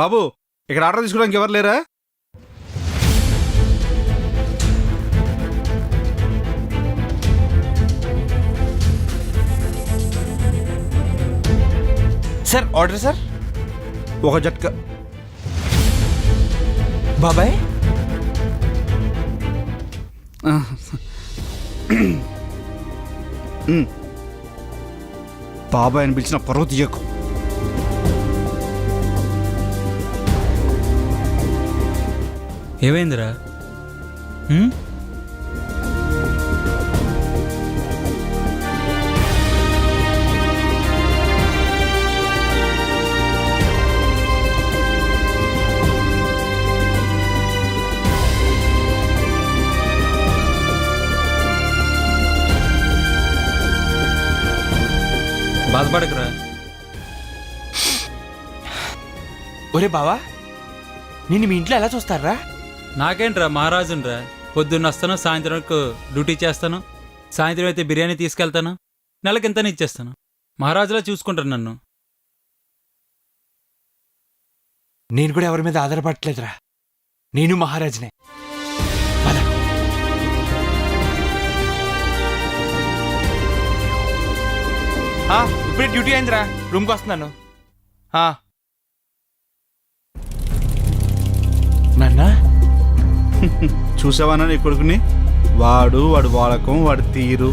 బాబు ఇక్కడ ఆర్డర్ తీసుకోవడానికి ఎవరు లేరా? Sir order sir? ఒక జట్కా. బాబాయ్? బాబాయ్ అని పిలిచిన పర్వ ఏమైందిరా? హ్మ్? బాధపడకురా. ఒరే బావా నేను మీ ఇంట్లో ఎలా చూస్తారా? నాకేంట్రా మహారాజునరా? పొద్దున్న వస్తాను సాయంత్రం వరకు డ్యూటీ చేస్తాను. సాయంత్రం అయితే బిర్యానీ తీసుకెళ్తాను. నెలకింతనే ఇచ్చేస్తాను. మహారాజులా చూసుకుంటారు నన్ను. నేను కూడా ఎవరి మీద ఆధారపడట్లేదురా. నేను మహారాజునే. ఇప్పుడే డ్యూటీ అయిందిరా. రూమ్కి వస్తున్నాను. నాన్నా? చూసావా నీ కొడుకుని? వాడు వాడు వాడకం వాడి తీరు.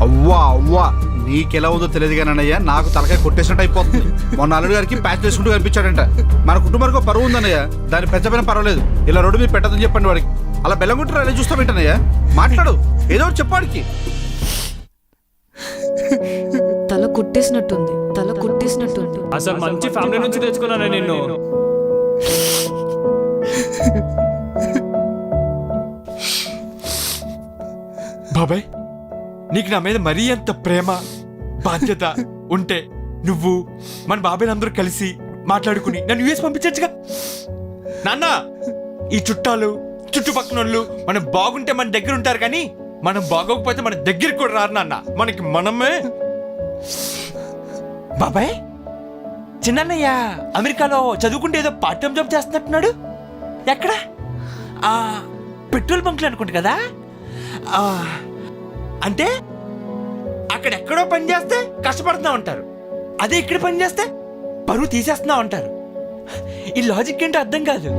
అవ్వా అవ్వా. నీకెలా ఉందో తెలియదు కానీ నాకు తలకాయ కొట్టేసినట్టు అయిపోతుంది. మొన్న అల్లుడు గారికి ప్యాచ్ చేసుకుంటూ కనిపించాడంట. మన కుటుంబానికి ఒక పరువు ఉందన్నయ్య దాన్ని పెంచపోయినా పర్వాలేదు. ఇలా రోడ్డు మీద పెట్టదని చెప్పండి వాడికి. అలా బెల్లం కుట్టారు అలా చూస్తా వింటానయ్యా మాట్లాడు. ఏదో ఒకటి చెప్పాడికి తల కుట్టేసినట్టుంది. తల కుట్టేసినట్టుంది. అసలు మంచి ఫ్యామిలీ నుంచి తెచ్చుకున్నాను నిన్ను. బాబాయ్ నీకు నా మీద మరీ అంత ప్రేమ బాధ్యత ఉంటే నువ్వు మన బాబాయ్ అందరూ కలిసి మాట్లాడుకుని నన్ను యూఎస్ పంపించచ్చుగా. నాన్న ఈ చుట్టాలు చుట్టుపక్కల వాళ్ళు మనం బాగుంటే మన దగ్గర ఉంటారు కానీ మనం బాగోకపోతే మన దగ్గరికి కూడా రారు నాన్న. మనకి మనమే. బాబాయ్ చిన్నయ్య అమెరికాలో చదువుకుంటే ఏదో పార్ట్ టైం జాబ్ చేస్తున్నట్టున్నాడు. ఎక్కడ? పెట్రోల్ బంక్లు అనుకుంటు కదా? ఆ, అంటే అక్కడెక్కడో పని చేస్తే కష్టపడుతున్నా ఉంటారు అదే ఇక్కడ పని చేస్తే పరువు తీసేస్తున్నా ఉంటారు ఈ లాజిక్ ఏంటో అర్థం కాదు.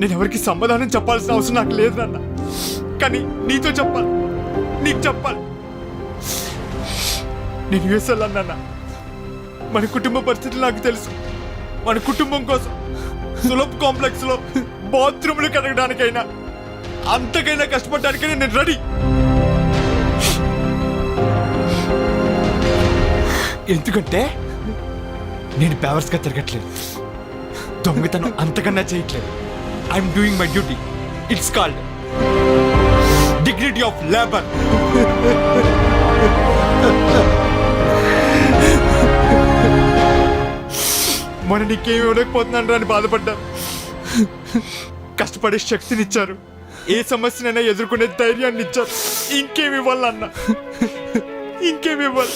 నేను ఎవరికి సమాధానం చెప్పాల్సిన అవసరం నాకు లేదు నాన్న. కానీ నీతో చెప్పాలి. నీకు చెప్పాలి. నేను యుఎస్ వెళ్ళాను మన కుటుంబ పరిస్థితులు నాకు తెలుసు. మన కుటుంబం కోసం సులభ్ కాంప్లెక్స్లో బాత్రూములు కడగడానికైనా అంతకైనా కష్టపడడానికైనా నేను రెడీ. ఎందుకంటే నేను పేవర్స్గా తిరగట్లేదు. దొంగతనం అంతకన్నా చేయట్లేదు. I'm doing my duty it's called dignity of labour మన నీకేమి ఇవ్వలేకపోతున్నాను అని బాధపడ్డా కష్టపడే శక్తినిచ్చారు. ఏ సమస్యనైనా ఎదుర్కొనే ధైర్యాన్ని ఇచ్చారు. ఇంకేమి ఇవ్వాలన్నా? ఇంకేమి ఇవ్వాలి?